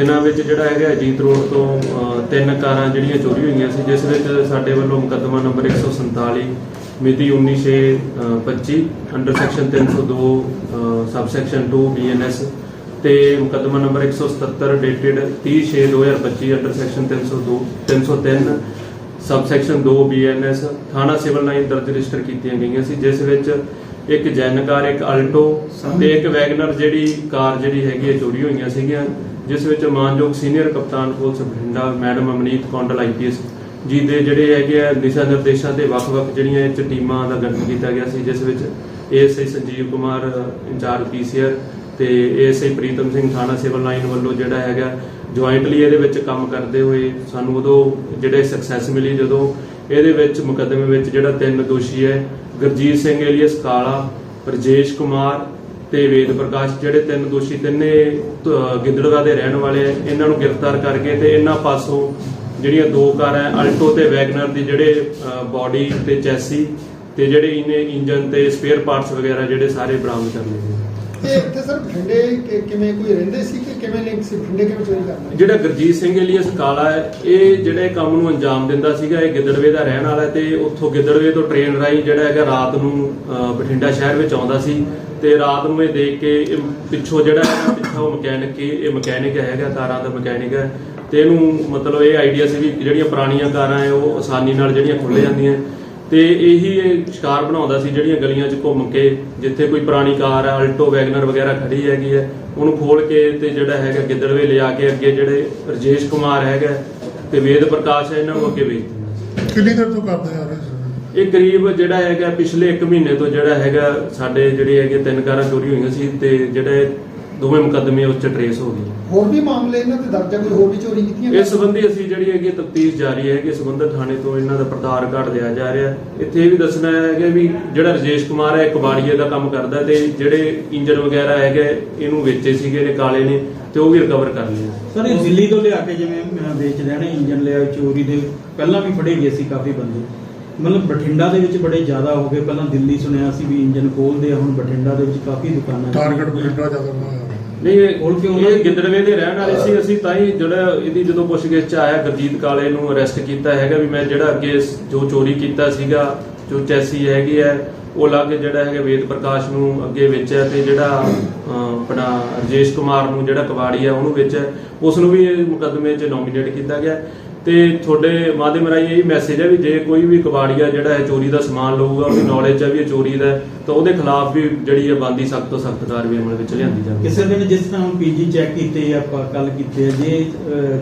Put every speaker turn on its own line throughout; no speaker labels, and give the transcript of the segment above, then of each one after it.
ਦਿਨਾਂ ਵਿੱਚ ਜਿਹੜਾ ਹੈਗਾ ਅਜੀਤ ਰੋਡ ਤੋਂ ਤਿੰਨ ਕਾਰਾਂ ਜਿਹੜੀਆਂ ਚੋਰੀ ਹੋਈਆਂ ਸੀ ਜਿਸ ਵਿੱਚ ਸਾਡੇ ਵੱਲੋਂ ਮੁਕੱਦਮਾ ਨੰਬਰ 147 ਮਿਤੀ 19/25 under section 302 sub section 2 BNS ਤੇ ਮੁਕੱਦਮਾ number 177 dated 30/6/2025 under section 302 303 sub section 2 BNS ਥਾਣਾ ਸਿਵਲ ਲਾਈਨ ਦਰਜ ਰਜਿਸਟਰ ਕੀਤੀਆਂ ਗਈਆਂ ਸੀ ਜਿਸ ਵਿੱਚ ਇੱਕ ਜੈਨ ਕਾਰ ਇੱਕ ਅਲਟੋ ਤੇ ਇੱਕ ਵੈਗਨਰ ਜਿਹੜੀ ਕਾਰ ਜਿਹੜੀ ਹੈਗੀ ਹੈ ਚੋਰੀ ਹੋਈਆਂ ਸੀਗੀਆਂ। ਜਿਸ ਵਿੱਚ ਮਾਨਯੋਗ ਸੀਨੀਅਰ ਕਪਤਾਨ police Bathinda, madam Amneet Kondal IPS ji ਦੇ ਜਿਹੜੇ ਹੈਗੇ ਆ ਦਿਸ਼ਾ ਨਿਰਦੇਸ਼ਾਂ ਤੇ ਵੱਖ-ਵੱਖ ਜਿਹੜੀਆਂ ਇਹ ਟੀਮਾਂ ਦਾ ਗਠਨ ਕੀਤਾ ਗਿਆ ਸੀ, ਜਿਸ ਵਿੱਚ ASI Sanjeev Kumar, in charge PCR ਤੇ ਏਐਸਆਈ ਪ੍ਰੀਤਮ ਸਿੰਘ ਥਾਣਾ ਸਿਵਲ ਲਾਈਨ ਵੱਲੋਂ ਜਿਹੜਾ ਹੈਗਾ ਜੁਆਇੰਟਲੀ ਇਹਦੇ ਵਿੱਚ ਕੰਮ ਕਰਦੇ ਹੋਏ ਸਾਨੂੰ ਉਦੋਂ ਜਿਹੜੇ ਸਕਸੈਸ ਮਿਲੀ ਜਦੋਂ ਇਹਦੇ ਵਿੱਚ ਮੁਕੱਦਮੇ ਵਿੱਚ ਜਿਹੜਾ ਤਿੰਨ ਦੋਸ਼ੀ ਹੈ, ਗੁਰਜੀਤ ਸਿੰਘ, ਏਲੀਅਸ ਕਾਲਾ, ਪ੍ਰਜੇਸ਼ ਕੁਮਾਰ ਤੇ ਵੇਦ ਪ੍ਰਕਾਸ਼ ਜਿਹੜੇ ਤਿੰਨ ਦੋਸ਼ੀ ਤਿੰਨੇ ਤ- ਗਿੱਦੜਵਾ ਦੇ ਰਹਿਣ ਵਾਲੇ ਆ, ਇਹਨਾਂ ਨੂੰ ਗ੍ਰਿਫਤਾਰ ਕਰਕੇ ਤੇ ਇਹਨਾਂ ਪਾਸੋਂ ਜਿਹੜੀਆਂ ਦੋ ਕਾਰਾਂ ਅਲਟੋ ਤੇ ਵੈਗਨਰ ਦੀ ਜਿਹੜੇ ਬਾਡੀ ਤੇ ਚੈਸੀ ਤੇ ਜਿਹੜੇ ਇਹਨੇ ਇੰਜਨ ਤੇ ਸਪੇਅਰ ਪਾਰਟਸ ਵਗੈਰਾ ਜਿਹੜੇ ਸਾਰੇ ਬਰਾਮਦ ਕਰ ਲਏ
ਤੇ ਇੱਥੇ ਸਰ ਬਠਿੰਡੇ ਕਿਵੇਂ ਕੋਈ ਰਹਿੰਦੇ ਸੀ ਕਿ ਕਿਵੇਂ ਲਿੰਕ ਸੀ? ਬਠਿੰਡੇ ਕਿਵੇਂ ਚੋਰੀ ਕਰਨਾ?
ਜਿਹੜਾ ਗੁਰਜੀਤ ਸਿੰਘ ਏਲੀਅਸ ਕਾਲਾ ਹੈ, ਇਹ ਜਿਹੜੇ ਕੰਮ ਨੂੰ ਅੰਜਾਮ ਦਿੰਦਾ ਸੀਗਾ, ਇਹ ਗਿੱਦੜਵੇ ਦਾ ਰਹਿਣ ਵਾਲਾ ਤੇ ਉੱਥੋਂ ਗਿੱਦੜਵੇ ਤੋਂ ਟ੍ਰੇਨ ਰਾਹੀਂ ਜਿਹੜਾ ਹੈਗਾ ਰਾਤ ਨੂੰ ਬਠਿੰਡਾ ਸ਼ਹਿਰ ਵਿੱਚ ਆਉਂਦਾ ਸੀ ਤੇ ਰਾਤ ਨੂੰ ਇਹ ਦੇਖ ਕੇ ਪਿੱਛੋਂ ਜਿਹੜਾ ਹੈਗਾ ਪਿੱਛੋਂ ਉਹ ਮਕੈਨਿਕ ਇਹ ਮਕੈਨਿਕ ਹੈਗਾ ਕਾਰਾਂ ਦਾ ਮਕੈਨਿਕ ਹੈ ਤੇ ਇਹਨੂੰ ਮਤਲਬ ਇਹ ਆਈਡੀਆ ਸੀ ਵੀ ਜਿਹੜੀਆਂ ਪੁਰਾਣੀਆਂ ਕਾਰਾਂ ਹੈ, ਉਹ ਆਸਾਨੀ ਨਾਲ ਜਿਹੜੀਆਂ ਖੁੱਲ ਜਾਂਦੀਆਂ ਤੇ ਇਹੀ ਇਹ ਸ਼ਿਕਾਰ ਬਣਾਉਂਦਾ ਸੀ ਜਿਹੜੀਆਂ ਗਲੀਆਂ 'ਚ ਘੁੰਮ ਕੇ ਜਿੱਥੇ ਕੋਈ ਪੁਰਾਣੀ ਕਾਰ ਹੈ ਅਲਟੋ ਵੈਗਨਰ ਵਗੈਰਾ ਖੜੀ ਹੈਗੀ ਹੈ ਉਹਨੂੰ ਖੋਲ ਕੇ ਤੇ ਜਿਹੜਾ ਹੈਗਾ ਗਿੱਦੜਵੇ ਲਿਜਾ ਕੇ ਅੱਗੇ ਜਿਹੜੇ ਰਜੇਸ਼ ਕੁਮਾਰ ਹੈਗਾ ਤੇ ਵੇਦ ਪ੍ਰਕਾਸ਼ ਹੈ ਇਹਨਾਂ ਨੂੰ ਅੱਗੇ ਵੇਚ ਦਿੰਦਾ ਸੀ
ਕਿੰਨੀ ਦੇਰ ਤੋਂ ਕਰਦੇ ਆ ਰਹੇ ਸੀ
ਇਹ ਕਰੀਬ ਜਿਹੜਾ ਹੈਗਾ ਪਿਛਲੇ 1 ਮਹੀਨੇ ਤੋਂ ਜਿਹੜਾ ਹੈਗਾ ਸਾਡੇ ਜਿਹੜੇ ਹੈਗੇ ਤਿੰਨ ਕਾਰਾਂ ਚੋਰੀ ਹੋਈਆਂ ਸੀ ਤੇ ਜਿਹੜੇ ਦੋਵੇਂ ਮੁਕੱਦਮੇ ਉਸ ਚ ਟਰੇਸ ਹੋ ਗਏ।
ਹੋਰ ਵੀ ਮਾਮਲੇ ਇਹਨਾਂ ਤੇ ਦਰਜ ਹੈ ਕੋਈ ਹੋਰ ਵੀ ਚੋਰੀ ਕੀਤੀਆਂ
ਇਸ ਸੰਬੰਧੀ ਅਸੀਂ ਜਿਹੜੀ ਹੈਗੀ ਤਫਤੀਸ਼ ਜਾਰੀ ਹੈ ਕਿ ਸੰਬੰਧਿਤ ਥਾਣੇ ਤੋਂ ਇਹਨਾਂ ਦਾ ਪ੍ਰਧਾਰ ਕਾਰਡ ਲਿਆ ਜਾ ਰਿਹਾ। ਇੱਥੇ ਇਹ ਵੀ ਦੱਸਣਾ ਹੈ ਕਿ ਵੀ ਜਿਹੜਾ ਰਜੇਸ਼ ਕੁਮਾਰ ਹੈ ਕਬਾੜੀਏ ਦਾ ਕੰਮ ਕਰਦਾ ਤੇ ਜਿਹੜੇ ਇੰਜਨ ਵਗੈਰਾ ਹੈਗੇ ਇਹਨੂੰ ਵੇਚੇ ਸੀਗੇ ਨੇ ਕਾਲੇ ਨੇ ਤੇ ਉਹ ਵੀ ਰਿਕਵਰ ਕਰ ਲਿਆ
ਸਰ ਇਹ ਦਿੱਲੀ ਤੋਂ ਲਿਆ ਕੇ ਜਿਵੇਂ ਵੇਚਦੇ ਨੇ ਇੰਜਨ ਲਿਆ ਚੋਰੀ ਦੇ ਪਹਿਲਾਂ ਵੀ ਫੜੇ ਗਏ ਸੀ ਕਾਫੀ ਬੰਦੇ। ਮਤਲਬ ਬਠਿੰਡਾ ਦੇ ਵਿੱਚ ਬੜੇ ਜ਼ਿਆਦਾ ਹੋ ਗਏ। ਪਹਿਲਾਂ ਦਿੱਲੀ ਸੁਣਿਆ ਸੀ ਵੀ ਇੰਜਨ ਖੋਲਦੇ ਆ ਹੁਣ ਬਠਿੰਡਾ ਦੇ ਵਿੱਚ ਕਾਫੀ ਦੁਕਾਨਾਂ
ਟਾਰਗੇਟ ਬਠਿੰਡਾ ਜ਼ਿਆਦਾ ਬਣਾਇਆ
ਨਹੀਂ ਇਹ-
ਹੋਰ ਕਿਉਂ ਉਹਨਾਂ ਦੀ-
ਗਿੱਦੜਵੇ ਦੇ ਰਹਿਣ ਵਾਲੇ ਸੀ ਅਸੀਂ ਤਾਂ ਹੀ ਜਿਹੜਾ ਇਹਦੀ ਜਦੋਂ ਪੁੱਛਗਿੱਛ ਚ ਆਇਆ ਗੁਰਜੀਤ ਕਾਲੇ ਨੂੰ ਅਰੈਸਟ ਕੀਤਾ ਹੈਗਾ ਵੀ ਮੈਂ ਜਿਹੜਾ ਅੱਗੇ ਜੋ ਚੋਰੀ ਕੀਤਾ ਸੀਗਾ ਜੋ ਚੈਸੀ ਹੈਗੀ ਹੈ ਉਹ ਲੱਗ ਜਿਹੜਾ ਹੈਗਾ ਵੇਦ ਪ੍ਰਕਾਸ਼ ਨੂੰ ਅੱਗੇ ਵੇਚਿਆ ਤੇ ਜਿਹੜਾ ਆਪਣਾ ਰਜੇਸ਼ ਕੁਮਾਰ ਨੂੰ ਜਿਹੜਾ ਕਬਾੜੀ ਆ ਉਹਨੂੰ ਵੇਚਿਆ। ਉਸ ਨੂੰ ਵੀ ਮੁਕੱਦਮੇ 'ਚ ਨੋਮੀਨੇਟ ਕੀਤਾ ਗਿਆ। ਤੇ ਤੁਹਾਡੇ ਮਾਧਿਅਮ ਰਾਹੀਂ ਇਹ ਮੈਸੇਜ ਹੈ ਵੀ ਜੇ ਕੋਈ ਵੀ ਕਬਾੜੀਆ ਜਿਹੜਾ ਹੈ ਚੋਰੀ ਦਾ ਸਮਾਨ ਲਊਗਾ ਉਹਦੀ ਨੌਲੇਜ ਹੈ ਵੀ ਇਹ ਚੋਰੀ ਦਾ ਹੈ, ਤਾਂ ਉਹਦੇ ਖਿਲਾਫ ਵੀ ਜਿਹੜੀ ਹੈ ਬੰਦੀ ਸਖਤ ਤੋਂ ਸਖਤ ਕਾਰਵਾਈ ਅਮਲ ਵਿੱਚ ਲਿਆਂਦੀ ਜਾਵੇ
ਕਿਸੇ ਦਿਨ ਜਿਸ ਤਰ੍ਹਾਂ ਹੁਣ ਪੀਜੀ ਚੈੱਕ ਕੀਤੇ ਆ, ਆਪਾਂ ਕੱਲ ਕੀਤੇ ਆ, ਜੇ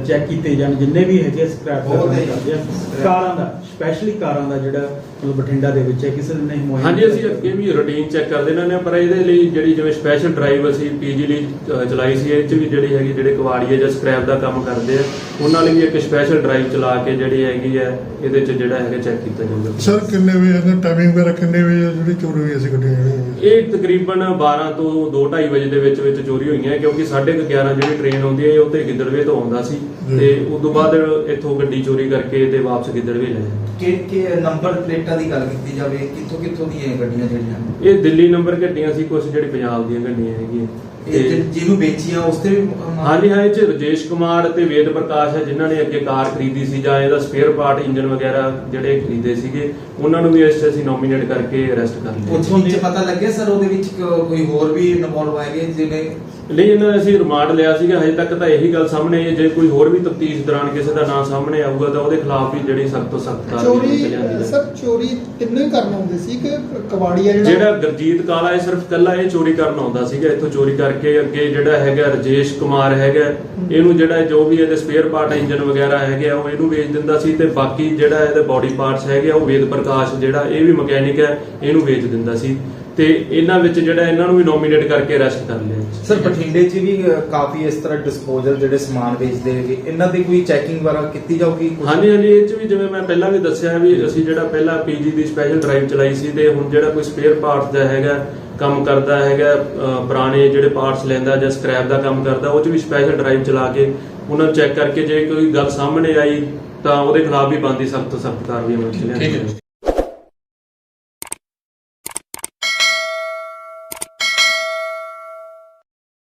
ਚੈੱਕ ਕੀਤੇ ਜਾਣ ਜਿੰਨੇ ਵੀ ਹੈਗੇ ਸਕ੍ਰੈਪ
ਬਹੁਤ ਹੈ।
ਕਰਦੇ ਆ ਕਾਰਾਂ ਦਾ ਸਪੈਸ਼ਲੀ ਕਾਰਾਂ ਦਾ ਜਿਹੜਾ ਮਤਲਬ ਬਠਿੰਡਾ ਦੇ ਵਿੱਚ ਹੈ ਕਿਸੇ ਦਿਨ ਨਹੀਂ ਮੁਹੱਈਆ
ਹਾਂਜੀ ਅਸੀਂ ਅੱਗੇ ਵੀ ਰੂਟੀਨ ਚੈੱਕ ਕਰਦੇ ਰਹਿੰਦੇ ਹਾਂ ਪਰ ਇਹਦੇ ਲਈ ਜਿਹੜੀ ਜਿਵੇਂ ਸਪੈਸ਼ਲ ਡਰਾਈਵ ਅਸੀਂ ਪੀਜੀ ਲਈ ਚਲਾਈ ਸੀ ਇਹ ਚ ਵੀ ਜਿਹੜੀ ਹੈਗੀ ਜਿਹੜੇ ਕਵਾੜੀਏ ਜਾਂ ਸਕ੍ਰੈਪ ਦਾ ਕੰਮ ਕਰਦੇ ਆ ਉਹਨਾਂ ਲਈ ਵੀ ਇੱਕ ਸਪੈਸ਼ਲ ਡਰਾਈਵ ਚਲਾ ਕੇ ਜਿਹੜੀ ਹੈਗੀ ਹੈ ਇਹਦੇ ਚ ਜਿਹੜਾ ਹੈਗਾ ਚੈੱਕ ਕੀਤਾ ਜਾਊਗਾ।
ਸਰ ਕਿੰਨੇ ਵਜੇ ਇਹਦਾ ਟਾਈਮਿੰਗ ਵਗੈਰਾ ਕਿੰਨੇ ਵਜੇ ਜਿਹੜੀ ਚੋਰੀ ਹੋਈ ਸੀ ਗੱਡੀਆਂ ਜਿਹੜੀਆਂ
ਇਹ ਤਕਰੀਬਨ 12 ਤੋਂ 2:30 ਵਜੇ ਦੇ ਵਿੱਚ ਵਿੱਚ ਚੋਰੀ ਹੋਈਆਂ ਹੈ ਕਿਉਂਕਿ 11:30 ਜਿਹੜੀ ਟ੍ਰੇਨ ਆਉਂਦੀ ਹੈ ਇਹ ਉੱਤੇ ਗਿੱਦੜਵੇ ਤੋਂ ਆਉਂਦਾ ਸੀ। ਤੇ ਉਸ ਤੋਂ ਬਾਅਦ ਇੱਥੋਂ ਗੱਡੀ ਚੋਰੀ ਕਰਕੇ ਤੇ ਵਾਪਸ ਗਿੱਦੜਵੇ ਲੈ
ਕਿ ਕਿ ਨੰਬਰ ਪਲੇਟਾਂ ਦੀ ਗੱਲ ਕੀਤੀ ਜਾਵੇ ਕਿੱਥੋਂ ਕਿੱਥੋਂ ਦੀਆਂ ਗੱਡੀਆਂ ਜਿਹੜੀਆਂ?
ਇਹ ਦਿੱਲੀ ਨੰਬਰ ਗੱਡੀਆਂ ਸੀ ਕੁਝ ਜਿਹੜੀ ਪੰਜਾਬ ਦੀਆਂ ਗੱਡੀਆਂ ਹੈਗੀਆਂ।
ਇਹ
ਤੇ-
ਜਿ- ਜਿਹਨੂੰ ਵੇਚੀਆਂ ਉਸ ਤੇ ਵੀ ਅਮ,
ਹਾਂਜੀ ਹਾਂ ਇਹ ਚ ਰਜੇਸ਼ ਕੁਮਾਰ ਤੇ ਵੇਦ ਪ੍ਰਕਾਸ਼ ਹੈ ਜਿਨ੍ਹਾਂ ਨੇ ਅੱਗੇ ਕਾਰ ਖਰੀਦੀ ਸੀ ਜਾਂ ਇਹਦਾ ਸਪੇਅਰ ਪਾਰਟ ਇੰਜਨ ਵਗੈਰਾ ਜਿਹੜੇ ਖਰੀਦੇ ਸੀਗੇ ਉਹਨਾਂ ਨੂੰ ਵੀ ਇਸ 'ਚ ਅਸੀਂ ਨੋਮੀਨੇਟ ਕਰਕੇ ਅਰੈਸਟ ਕਰ ਲਿਆ।
ਪੁੱਛ ਵਿੱਚ ਪਤਾ ਲੱਗਿਆ ਸਰ ਉਹਦੇ ਵਿੱਚ ਕ- ਕੋਈ ਹੋਰ ਵੀ ਇਨਵੋਲਵ ਆਏਗੇ ਜਿਵੇਂ
ਨਹੀਂ ਇਹਨਾਂ ਨੇ ਅਸੀਂ ਰਿਮਾਂਡ ਲਿਆ ਸੀਗਾ ਹਜੇ ਤੱਕ ਤਾਂ ਇਹੀ ਗੱਲ ਸਾਹਮਣੇ ਆਈ ਹੈ ਜੇ ਕੋਈ ਹੋਰ ਵੀ ਤਫਤੀਸ਼ ਦੌਰਾਨ ਕਿਸੇ ਦਾ ਨਾਮ ਸਾਹਮਣੇ ਆਊਗਾ ਤਾਂ ਉਹਦੇ ਖਿਲਾਫ ਵੀ ਜਿਹੜੀ ਸਖਤ ਤੋਂ ਸਖਤ ਕਾਰਵਾਈ
ਚੋਰੀ
ਕੀਤੀ ਜਾਂਦੀ ਹੈ।
ਸਰ ਚੋਰੀ ਤਿੰਨੋਂ ਹੀ ਕਰਨ ਆਉਂਦੇ ਸੀ ਕਿ ਕਬਾੜੀਆ
ਜਿਹੜਾ ਗੁਰਜੀਤ ਕਾਲਾ ਇਹ ਸਿਰਫ ਕੱਲਾ ਇਹ ਚੋਰੀ ਕਰਨ ਆਉਂਦਾ ਸੀਗਾ ਇੱਥੋਂ ਚੋਰੀ ਕਰਕੇ ਅੱਗੇ ਜਿਹੜਾ ਹੈਗਾ ਰਜੇਸ਼ ਕੁਮਾਰ ਹੈਗਾ ਇਹਨੂੰ ਜਿਹੜਾ ਜੋ ਵੀ ਇਹਦੇ ਸਪੇਅਰ ਪਾਰਟ ਇੰਜਨ ਵਗੈਰਾ ਹੈਗੇ ਆ ਉਹ ਇਹਨੂੰ ਵੇਚ ਦਿੰਦਾ ਸੀ ਤੇ ਬਾਕੀ ਜਿਹੜਾ ਇਹਦੇ ਬਾਡੀ ਪਾਰਟਸ ਹੈਗੇ ਆ ਉਹ ਵੇਦ ਪ੍ਰਕਾਸ਼ ਜਿਹੜਾ ਇਹ ਵੀ ਮਕੈਨਿਕ ਹੈ ਇਹਨੂੰ ਵੇਚ ਦਿੰਦਾ ਸੀ ਤੇ ਇਹਨਾਂ ਵਿੱਚ ਜਿਹੜਾ ਇਹਨਾਂ ਨੂੰ ਵੀ ਨੋਮੀਨੇਟ ਕਰਕੇ ਅਰੈਸਟ ਕਰ ਲਿਆ
ਸਰ ਬਠਿੰਡੇ 'ਚ ਵੀ ਕਾਫੀ ਇਸ ਤਰ੍ਹਾਂ ਡਿਸਪੋਜ਼ਲ ਜਿਹੜੇ ਸਮਾਨ ਵੇਚਦੇ ਹੈਗੇ ਇਹਨਾਂ ਦੀ ਕੋਈ ਚੈਕਿੰਗ ਵਗੈਰਾ ਕੀਤੀ ਜਾਊਗੀ?
ਹਾਂਜੀ ਹਾਂਜੀ ਇਹ ਚ ਵੀ ਜਿਵੇਂ ਮੈਂ ਪਹਿਲਾਂ ਵੀ ਦੱਸਿਆ ਵੀ ਅਸੀਂ ਜਿਹੜਾ ਪਹਿਲਾਂ ਪੀਜੀ ਦੀ ਸਪੈਸ਼ਲ ਡਰਾਈਵ ਚਲਾਈ ਸੀ ਤੇ ਹੁਣ ਜਿਹੜਾ ਕੋਈ ਸਪੇਅਰ ਪਾਰਟਸ ਦਾ ਹੈਗਾ ਕੰਮ ਕਰਦਾ ਹੈਗਾ ਪੁਰਾਣੇ ਜਿਹੜੇ ਪਾਰਟਸ ਲੈਂਦਾ ਜਾਂ ਸਕ੍ਰੈਪ ਦਾ ਕੰਮ ਕਰਦਾ ਉਹ ਚ ਵੀ ਸਪੈਸ਼ਲ ਡਰਾਈਵ ਚਲਾ ਕੇ ਉਹਨਾਂ ਨੂੰ ਚੈੱਕ ਕਰਕੇ ਜੇ ਕੋਈ ਗੱਲ ਸਾਹਮਣੇ ਆਈ ਤਾਂ ਉਹਦੇ ਖਿਲਾਫ ਵੀ ਬੰਦੀ ਸਖਤ ਸਖਤ ਕਾਰਵਾਈ ਅਮਲ ਚ ਲਿਆਂਦੀ ਜਾਵੇ।